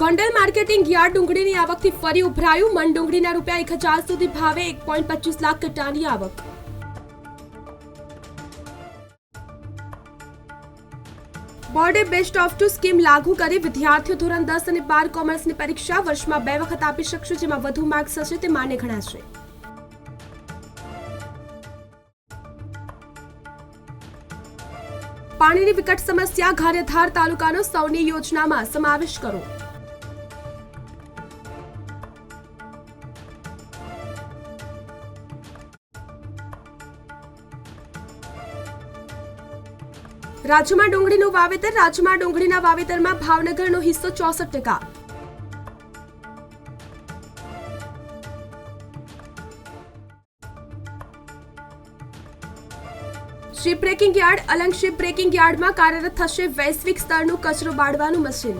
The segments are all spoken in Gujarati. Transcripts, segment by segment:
ગોંડલ માર્કેટિંગ યાર્ડ ડુંગળીની આવકથી ફરી ઉભરાયું. મન ડુંગળીના રૂપિયા એક હજાર સુધી ભાવે એક પોઈન્ટ પચીસ લાખ કટ્ટાની આવક. બોર્ડે બેસ્ટ ઓફ ટુ સ્કીમ લાગુ કરી વિદ્યાર્થીઓ ધોરણ દસ અને બાર કોમર્સની પરીક્ષા વર્ષમાં બે વખત આપી શકશે, જેમાં વધુ માર્ક્સ હશે તે માન્ય ગણાશે. પાણીની વિકટ સમસ્યા, ઘારેધાર તાલુકાનો સૌની યોજનામાં સમાવેશ કરો. રાજ્યમાં ડુંગળીનું વાવેતર, રાજ્યમાં ડુંગળીના વાવેતરમાં ભાવનગરનો હિસ્સો ચોસઠ ટકા. Ship breaking yard, Alang ship breaking યાર્ડમાં કાર્યરત થશે વૈશ્વિક સ્તરનું કચરો બાળવાનું મશીન.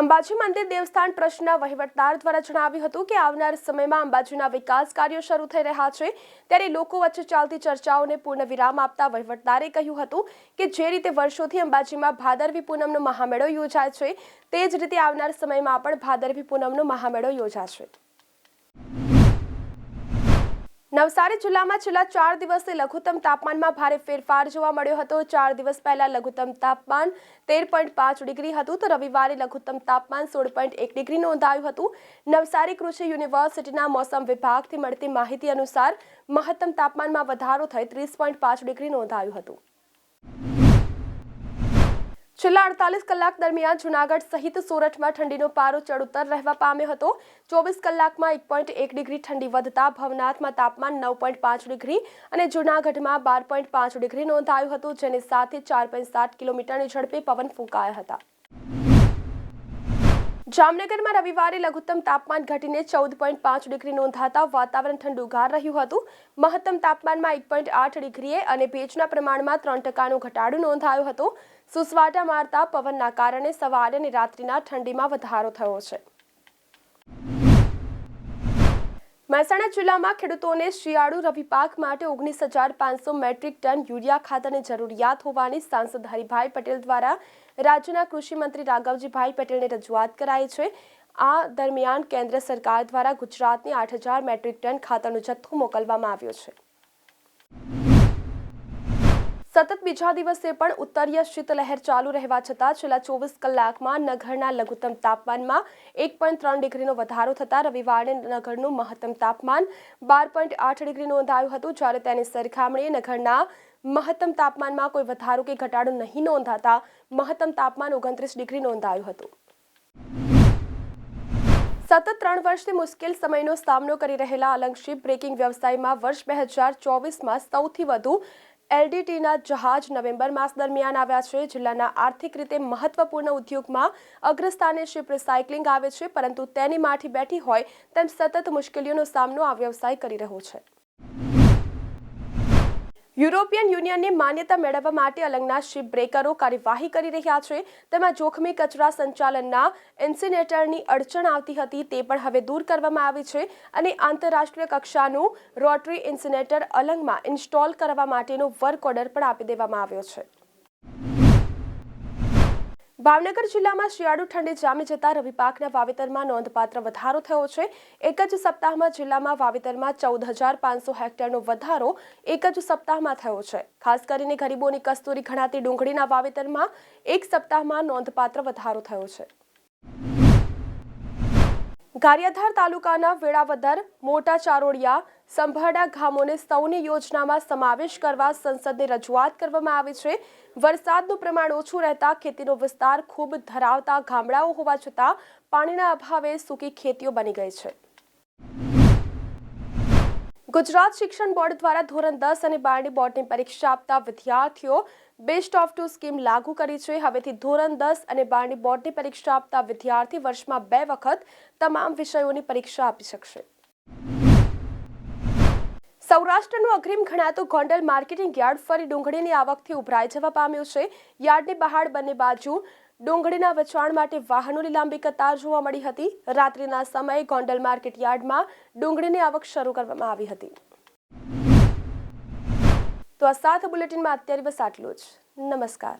અંબાજી મંદિર દેવસ્થાન ટ્રસ્ટના વહીવટદાર દ્વારા જણાવ્યું હતું કે આવનાર સમયમાં અંબાજીના વિકાસ કાર્યો શરૂ થઈ રહ્યા છે. ત્યારે લોકો વચ્ચે ચાલતી ચર્ચાઓને પૂર્ણ વિરામ આપતા વહીવટદારે કહ્યું હતું કે જે રીતે વર્ષોથી અંબાજીમાં ભાદરવી પૂનમનો મહામેળો યોજાય છે, તે જ રીતે આવનાર સમયમાં પણ ભાદરવી પૂનમનો મહામેળો યોજાશે. નવસારી જિલ્લામાં છેલ્લા ચાર દિવસથી લઘુત્તમ તાપમાનમાં ભારે ફેરફાર જોવા મળ્યો હતો. ચાર દિવસ પહેલા લઘુત્તમ તાપમાન તેર પોઈન્ટ પાંચ ડિગ્રી હતું તો રવિવારે લઘુત્તમ તાપમાન સોળ પોઈન્ટ એક ડિગ્રી નોંધાયું હતું. નવસારી કૃષિ યુનિવર્સિટીના મોસમ વિભાગથી મળતી માહિતી અનુસાર મહત્તમ તાપમાનમાં વધારો થઈ ત્રીસ પોઈન્ટ પાંચ ડિગ્રી નોંધાયું હતું. છેલ્લા અડતાલીસ કલાક દરમિયાન જુનાગઢ સહિત સુરતમાં ઠંડીનો પારો ચડઉતર રહેવા પામ્યો હતો. ચોવીસ કલાકમાં એક પોઈન્ટ એક ડિગ્રી ઠંડી વધતા ભવનાથમાં તાપમાન નવ પોઈન્ટ પાંચ ડિગ્રી અને જુનાગઢમાં બાર પોઈન્ટ પાંચ ડિગ્રી નોંધાયું હતું, જેની સાથે ચાર પોઈન્ટ સાત કિલોમીટરની ઝડપે પવન ફૂંકાયા હતા. જામનગરમાં રવિવારે લઘુત્તમ તાપમાન ઘટીને ચૌદ પોઈન્ટ પાંચ ડિગ્રી નોંધાતા વાતાવરણ ઠંડુગાર રહ્યું હતું. મહત્તમ તાપમાનમાં એક પોઈન્ટ આઠ ડિગ્રીએ અને ભેજના પ્રમાણમાં ત્રણ ટકાનો ઘટાડો નોંધાયો હતો. સુસવાટા મારતા પવનના કારણે સવારે અને રાત્રિના ઠંડીમાં વધારો થયો છે. મહેસાણા જિલ્લામાં ખેડૂતોને શિયાળુ રવિ પાક માટે ઓગણીસ હજાર પાંચસો મેટ્રિક ટન યુરિયા ખાતરની જરૂરિયાત હોવાની સાંસદ હરિભાઈ પટેલ દ્વારા રાજ્યના કૃષિમંત્રી રાઘવજીભાઈ પટેલને રજૂઆત કરાઈ છે. આ દરમિયાન કેન્દ્ર સરકાર દ્વારા ગુજરાતને આઠ હજાર મેટ્રિક ટન ખાતરનો જથ્થો મોકલવામાં આવ્યો છે. સતત બીજા દિવસે પણ ઉત્તરીય શીતલહેર ચાલુ રહેવા છતાં છેલ્લા ચોવીસ કલાકમાં નગરના લઘુત્તમ તાપમાનમાં એક પોઈન્ટ ત્રણ ડિગ્રીનો વધારો થતાં રવિવારે નગરનું મહત્તમ તાપમાન બાર પોઈન્ટ આઠ ડિગ્રી નોંધાયું હતું. જ્યારે તેની સરખામણીએ નગરના મહત્તમ તાપમાનમાં કોઈ વધારો કે ઘટાડો નહીં નોંધાતા મહત્તમ તાપમાન ઓગણત્રીસ ડિગ્રી નોંધાયું હતું. સતત ત્રણ વર્ષથી મુશ્કેલ સમયનો સામનો કરી રહેલા અલંગશીપ બ્રેકિંગ વ્યવસાયમાં વર્ષ બે હજાર ચોવીસમાં સૌથી વધુ એલડીટીના જહાજ નવેમ્બર માસ દરમિયાન આવ્યા છે. જિલ્લાના આર્થિક રીતે મહત્વપૂર્ણ ઉદ્યોગમાં અગ્રસ્થાને શિપ રિસાયકલિંગ આવે છે, પરંતુ તેની માઠી બેઠી હોય તેમ સતત મુશ્કેલીઓનો સામનો આ વ્યવસાય કરી રહ્યો છે. યુરોપિયન યુનિયનની માન્યતા મેળવવા માટે અલંગના શિપ બ્રેકરો કાર્યવાહી કરી રહ્યા છે. તેમાં જોખમી કચરા સંચાલનના ઇન્સિનેટરની અડચણ આવતી હતી તે પણ હવે દૂર કરવામાં આવી છે અને આંતરરાષ્ટ્રીય કક્ષાનું રોટરી ઇન્સિનેટર અલંગમાં ઇન્સ્ટોલ કરવા માટેનો વર્ક ઓર્ડર પણ આપી દેવામાં આવ્યો છે. ભાવનગર જિલ્લામાં શિયાળુ ઠંડી જામી જતા રવિ પાકના વાવેતરમાં નોંધપાત્ર વધારો થયો છે. એક જ સપ્તાહમાં જિલ્લામાં વાવેતરમાં ચૌદ હજાર પાંચસો હેક્ટરનો વધારો એક જ સપ્તાહમાં થયો છે. ખાસ કરીને ગરીબોની કસ્તુરી ગણાતી ડુંગળીના વાવેતરમાં એક સપ્તાહમાં નોંધપાત્ર વધારો થયો છે. ગારિયાધાર તાલુકાના વેળાવદર, મોટા ચારોડિયા, સંભાડા ગામોને સૌની યોજનામાં સમાવેશ કરવા સંસદને રજૂઆત કરવામાં આવી છે. વરસાદનું પ્રમાણ ઓછું રહેતા ખેતીનો વિસ્તાર ખૂબ ધરાવતા ગામડાઓ હોવા છતાં પાણીના અભાવે સૂકી ખેતીઓ બની ગઈ છે. ગુજરાત શિક્ષણ બોર્ડ દ્વારા ધોરણ દસ અને બારની બોર્ડની પરીક્ષા આપતા વિદ્યાર્થીઓ બેસ્ટ ઓફ ટુ સ્કીમ લાગુ કરી છે. હવેથી ધોરણ દસ અને બારની બોર્ડની પરીક્ષા આપતા વિદ્યાર્થી વર્ષમાં બે વખત તમામ વિષયોની પરીક્ષા આપી શકશે. સૌરાષ્ટ્રનું અગ્રીમ ગણાતું ગોંડલ માર્કેટિંગ યાર્ડ ફરી ડુંગળીની આવકથી ઉભરાઈ જવા પામ્યું છે. યાર્ડની બહાર બંને બાજુ ડુંગળીના વેચાણ માટે વાહનોની લાંબી કતાર જોવા મળી હતી. રાત્રિના સમયે ગોંડલ માર્કેટ યાર્ડમાં ડુંગળીની આવક શરૂ કરવામાં આવી હતી. તો આ સાથ બુલેટિનમાં અત્યારે બસ આટલું જ. નમસ્કાર.